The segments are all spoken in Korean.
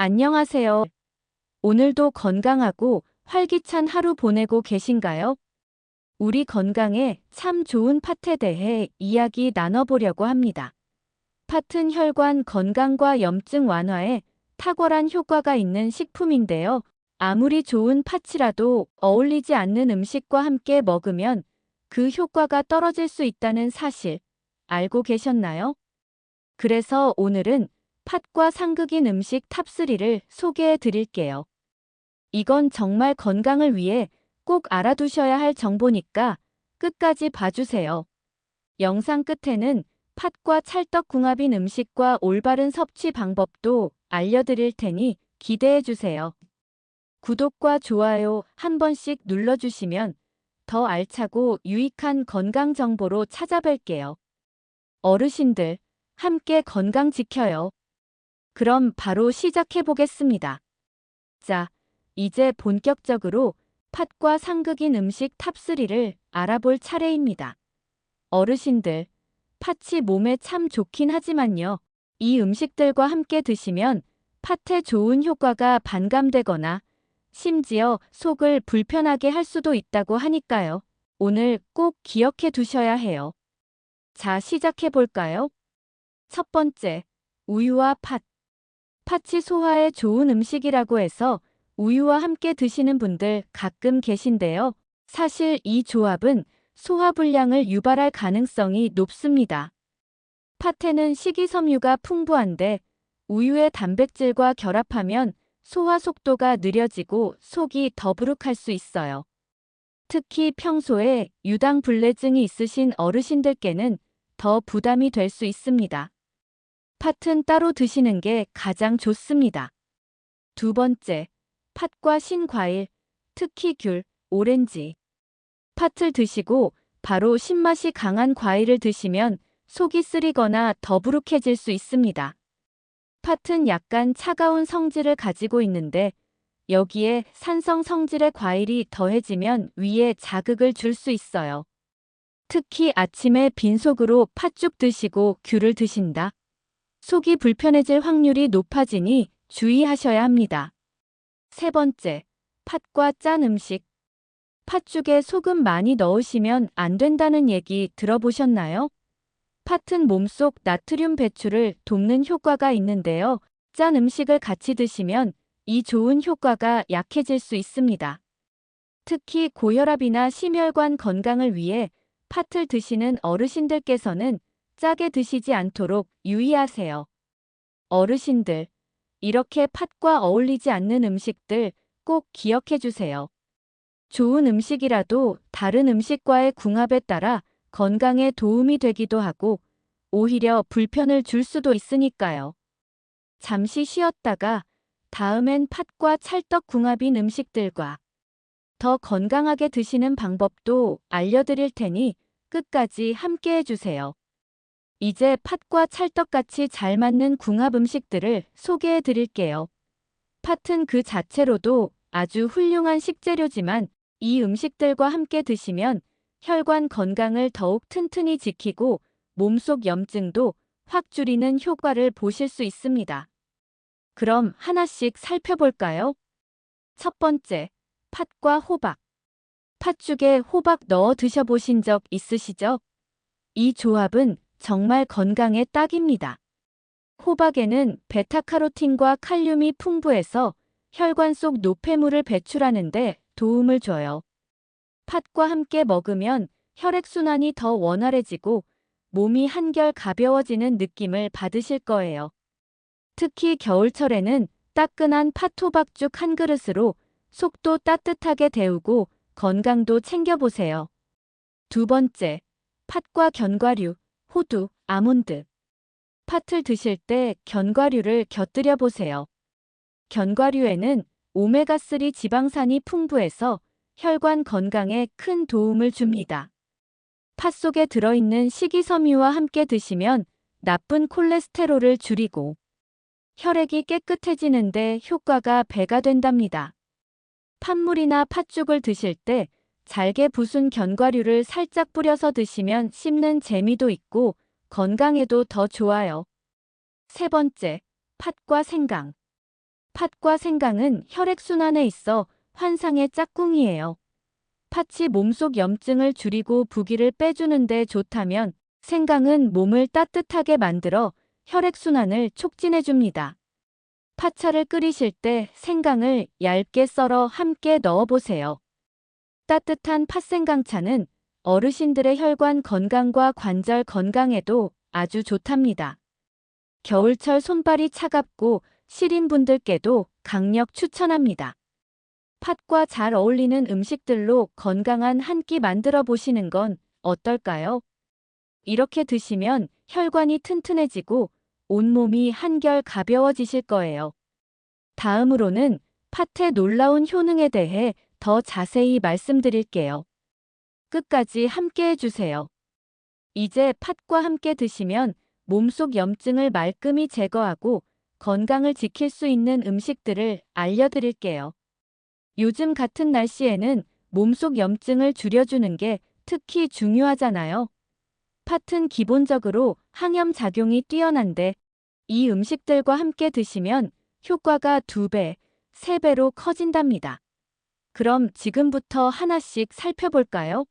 안녕하세요. 오늘도 건강하고 활기찬 하루 보내고 계신가요? 우리 건강에 참 좋은 팥에 대해 이야기 나눠보려고 합니다. 팥은 혈관 건강과 염증 완화에 탁월한 효과가 있는 식품인데요. 아무리 좋은 팥이라도 어울리지 않는 음식과 함께 먹으면 그 효과가 떨어질 수 있다는 사실 알고 계셨나요? 그래서 오늘은 팥과 상극인 음식 탑3를 소개해 드릴게요. 이건 정말 건강을 위해 꼭 알아두셔야 할 정보니까 끝까지 봐주세요. 영상 끝에는 팥과 찰떡궁합인 음식과 올바른 섭취 방법도 알려드릴 테니 기대해 주세요. 구독과 좋아요 한 번씩 눌러주시면 더 알차고 유익한 건강 정보로 찾아뵐게요. 어르신들, 함께 건강 지켜요. 그럼 바로 시작해 보겠습니다. 자, 이제 본격적으로 팥과 상극인 음식 탑3를 알아볼 차례입니다. 어르신들, 팥이 몸에 참 좋긴 하지만요. 이 음식들과 함께 드시면 팥의 좋은 효과가 반감되거나 심지어 속을 불편하게 할 수도 있다고 하니까요. 오늘 꼭 기억해 두셔야 해요. 자, 시작해 볼까요? 첫 번째, 우유와 팥. 팥이 소화에 좋은 음식이라고 해서 우유와 함께 드시는 분들 가끔 계신데요. 사실 이 조합은 소화불량을 유발할 가능성이 높습니다. 팥에는 식이섬유가 풍부한데 우유의 단백질과 결합하면 소화 속도가 느려지고 속이 더부룩할 수 있어요. 특히 평소에 유당불내증이 있으신 어르신들께는 더 부담이 될 수 있습니다. 팥은 따로 드시는 게 가장 좋습니다. 두 번째, 팥과 신과일, 특히 귤, 오렌지. 팥을 드시고 바로 신맛이 강한 과일을 드시면 속이 쓰리거나 더부룩해질 수 있습니다. 팥은 약간 차가운 성질을 가지고 있는데 여기에 산성 성질의 과일이 더해지면 위에 자극을 줄 수 있어요. 특히 아침에 빈속으로 팥죽 드시고 귤을 드신다. 속이 불편해질 확률이 높아지니 주의하셔야 합니다. 세 번째, 팥과 짠 음식. 팥죽에 소금 많이 넣으시면 안 된다는 얘기 들어보셨나요? 팥은 몸속 나트륨 배출을 돕는 효과가 있는데요. 짠 음식을 같이 드시면 이 좋은 효과가 약해질 수 있습니다. 특히 고혈압이나 심혈관 건강을 위해 팥을 드시는 어르신들께서는 짜게 드시지 않도록 유의하세요. 어르신들, 이렇게 팥과 어울리지 않는 음식들 꼭 기억해 주세요. 좋은 음식이라도 다른 음식과의 궁합에 따라 건강에 도움이 되기도 하고 오히려 불편을 줄 수도 있으니까요. 잠시 쉬었다가 다음엔 팥과 찰떡 궁합인 음식들과 더 건강하게 드시는 방법도 알려드릴 테니 끝까지 함께 해주세요. 이제 팥과 찰떡같이 잘 맞는 궁합 음식들을 소개해 드릴게요. 팥은 그 자체로도 아주 훌륭한 식재료지만 이 음식들과 함께 드시면 혈관 건강을 더욱 튼튼히 지키고 몸속 염증도 확 줄이는 효과를 보실 수 있습니다. 그럼 하나씩 살펴볼까요? 첫 번째, 팥과 호박. 팥죽에 호박 넣어 드셔보신 적 있으시죠? 이 조합은 정말 건강에 딱입니다. 호박에는 베타카로틴과 칼륨이 풍부해서 혈관 속 노폐물을 배출하는데 도움을 줘요. 팥과 함께 먹으면 혈액순환이 더 원활해지고 몸이 한결 가벼워지는 느낌을 받으실 거예요. 특히 겨울철에는 따끈한 팥호박죽 한 그릇으로 속도 따뜻하게 데우고 건강도 챙겨보세요. 두 번째, 팥과 견과류, 호두, 아몬드. 팥을 드실 때 견과류를 곁들여 보세요. 견과류에는 오메가3 지방산이 풍부해서 혈관 건강에 큰 도움을 줍니다. 팥 속에 들어있는 식이섬유와 함께 드시면 나쁜 콜레스테롤을 줄이고 혈액이 깨끗해지는데 효과가 배가 된답니다. 팥물이나 팥죽을 드실 때 잘게 부순 견과류를 살짝 뿌려서 드시면 씹는 재미도 있고 건강에도 더 좋아요. 세 번째, 팥과 생강. 팥과 생강은 혈액순환에 있어 환상의 짝꿍이에요. 팥이 몸속 염증을 줄이고 부기를 빼주는데 좋다면 생강은 몸을 따뜻하게 만들어 혈액순환을 촉진해줍니다. 파차를 끓이실 때 생강을 얇게 썰어 함께 넣어보세요. 따뜻한 팥생강차는 어르신들의 혈관 건강과 관절 건강에도 아주 좋답니다. 겨울철 손발이 차갑고 시린 분들께도 강력 추천합니다. 팥과 잘 어울리는 음식들로 건강한 한 끼 만들어 보시는 건 어떨까요? 이렇게 드시면 혈관이 튼튼해지고 온몸이 한결 가벼워지실 거예요. 다음으로는 팥의 놀라운 효능에 대해 더 자세히 말씀드릴게요. 끝까지 함께 해주세요. 이제 팥과 함께 드시면 몸속 염증을 말끔히 제거하고 건강을 지킬 수 있는 음식들을 알려드릴게요. 요즘 같은 날씨에는 몸속 염증을 줄여주는 게 특히 중요하잖아요. 팥은 기본적으로 항염 작용이 뛰어난데 이 음식들과 함께 드시면 효과가 두 배, 세 배로 커진답니다. 그럼 지금부터 하나씩 살펴볼까요?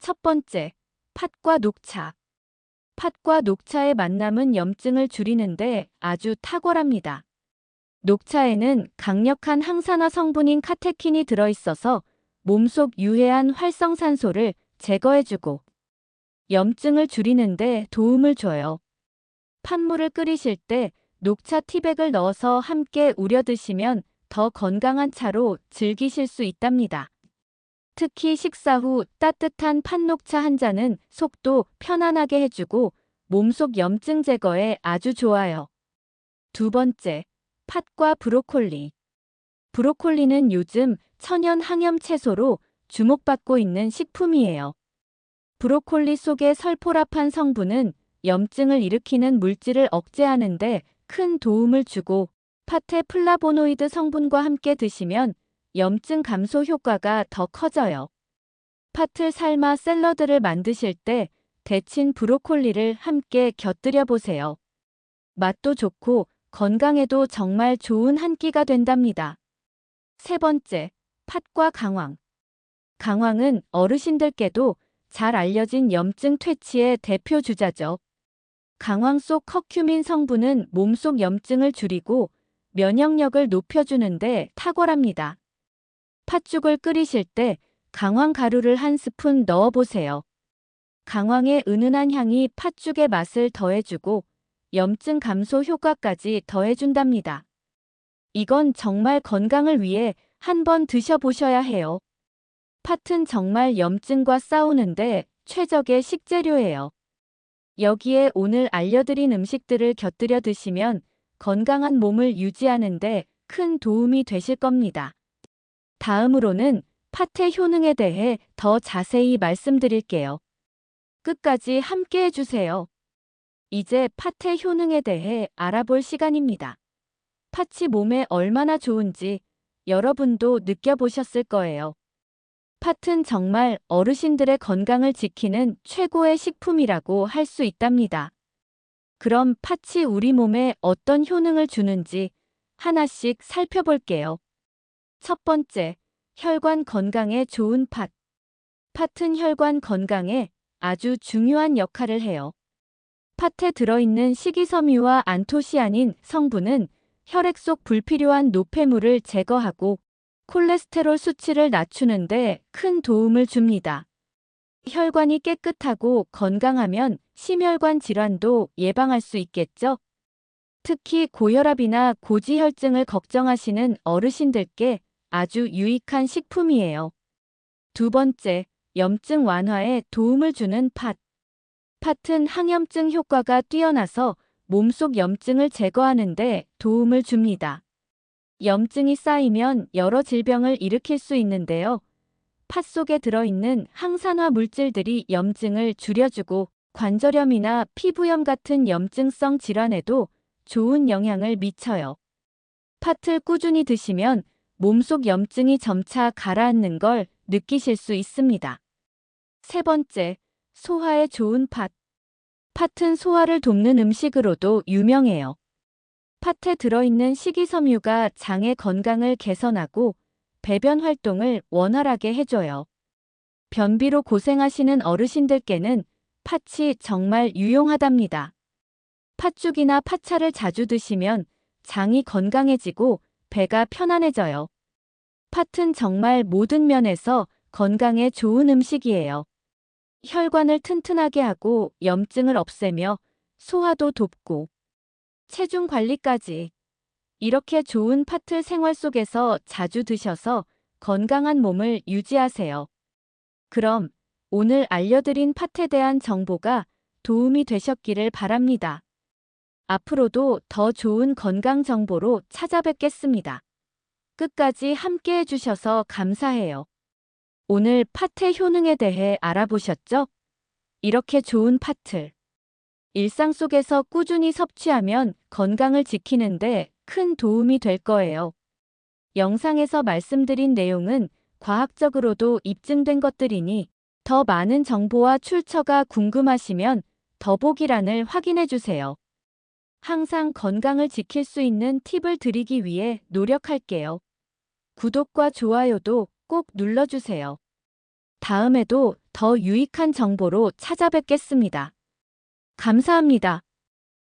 첫 번째, 팥과 녹차. 팥과 녹차의 만남은 염증을 줄이는데 아주 탁월합니다. 녹차에는 강력한 항산화 성분인 카테킨이 들어있어서 몸속 유해한 활성산소를 제거해주고 염증을 줄이는데 도움을 줘요. 팥물을 끓이실 때 녹차 티백을 넣어서 함께 우려 드시면 더 건강한 차로 즐기실 수 있답니다. 특히 식사 후 따뜻한 팥녹차 한 잔은 속도 편안하게 해주고 몸속 염증 제거에 아주 좋아요. 두 번째, 팥과 브로콜리. 브로콜리는 요즘 천연 항염 채소로 주목받고 있는 식품이에요. 브로콜리 속의 설포라판 성분은 염증을 일으키는 물질을 억제하는데 큰 도움을 주고 팥의 플라보노이드 성분과 함께 드시면 염증 감소 효과가 더 커져요. 팥을 삶아 샐러드를 만드실 때 데친 브로콜리를 함께 곁들여 보세요. 맛도 좋고 건강에도 정말 좋은 한 끼가 된답니다. 세 번째, 팥과 강황. 강황은 어르신들께도 잘 알려진 염증 퇴치의 대표 주자죠. 강황 속 커큐민 성분은 몸속 염증을 줄이고 면역력을 높여주는데 탁월합니다. 팥죽을 끓이실 때 강황 가루를 한 스푼 넣어보세요. 강황의 은은한 향이 팥죽의 맛을 더해주고 염증 감소 효과까지 더해준답니다. 이건 정말 건강을 위해 한번 드셔보셔야 해요. 팥은 정말 염증과 싸우는데 최적의 식재료예요. 여기에 오늘 알려드린 음식들을 곁들여 드시면 건강한 몸을 유지하는 데 큰 도움이 되실 겁니다. 다음으로는 팥의 효능에 대해 더 자세히 말씀드릴게요. 끝까지 함께 해주세요. 이제 팥의 효능에 대해 알아볼 시간입니다. 팥이 몸에 얼마나 좋은지 여러분도 느껴보셨을 거예요. 팥은 정말 어르신들의 건강을 지키는 최고의 식품이라고 할 수 있답니다. 그럼 팥이 우리 몸에 어떤 효능을 주는지 하나씩 살펴볼게요. 첫 번째, 혈관 건강에 좋은 팥. 팥은 혈관 건강에 아주 중요한 역할을 해요. 팥에 들어있는 식이섬유와 안토시아닌 성분은 혈액 속 불필요한 노폐물을 제거하고 콜레스테롤 수치를 낮추는 데 큰 도움을 줍니다. 혈관이 깨끗하고 건강하면 심혈관 질환도 예방할 수 있겠죠? 특히 고혈압이나 고지혈증을 걱정하시는 어르신들께 아주 유익한 식품이에요. 두 번째, 염증 완화에 도움을 주는 팥. 팥은 항염증 효과가 뛰어나서 몸속 염증을 제거하는 데 도움을 줍니다. 염증이 쌓이면 여러 질병을 일으킬 수 있는데요. 팥 속에 들어있는 항산화 물질들이 염증을 줄여주고 관절염이나 피부염 같은 염증성 질환에도 좋은 영향을 미쳐요. 팥을 꾸준히 드시면 몸속 염증이 점차 가라앉는 걸 느끼실 수 있습니다. 세 번째, 소화에 좋은 팥. 팥은 소화를 돕는 음식으로도 유명해요. 팥에 들어있는 식이섬유가 장의 건강을 개선하고 배변 활동을 원활하게 해줘요. 변비로 고생하시는 어르신들께는 팥이 정말 유용하답니다. 팥죽이나 팥차를 자주 드시면 장이 건강해지고 배가 편안해져요. 팥은 정말 모든 면에서 건강에 좋은 음식이에요. 혈관을 튼튼하게 하고 염증을 없애며 소화도 돕고 체중 관리까지 이렇게 좋은 팥을 생활 속에서 자주 드셔서 건강한 몸을 유지하세요. 그럼 오늘 알려드린 팥에 대한 정보가 도움이 되셨기를 바랍니다. 앞으로도 더 좋은 건강 정보로 찾아뵙겠습니다. 끝까지 함께 해주셔서 감사해요. 오늘 팥의 효능에 대해 알아보셨죠? 이렇게 좋은 팥을 일상 속에서 꾸준히 섭취하면 건강을 지키는데 큰 도움이 될 거예요. 영상에서 말씀드린 내용은 과학적으로도 입증된 것들이니 더 많은 정보와 출처가 궁금하시면 더보기란을 확인해 주세요. 항상 건강을 지킬 수 있는 팁을 드리기 위해 노력할게요. 구독과 좋아요도 꼭 눌러주세요. 다음에도 더 유익한 정보로 찾아뵙겠습니다. 감사합니다.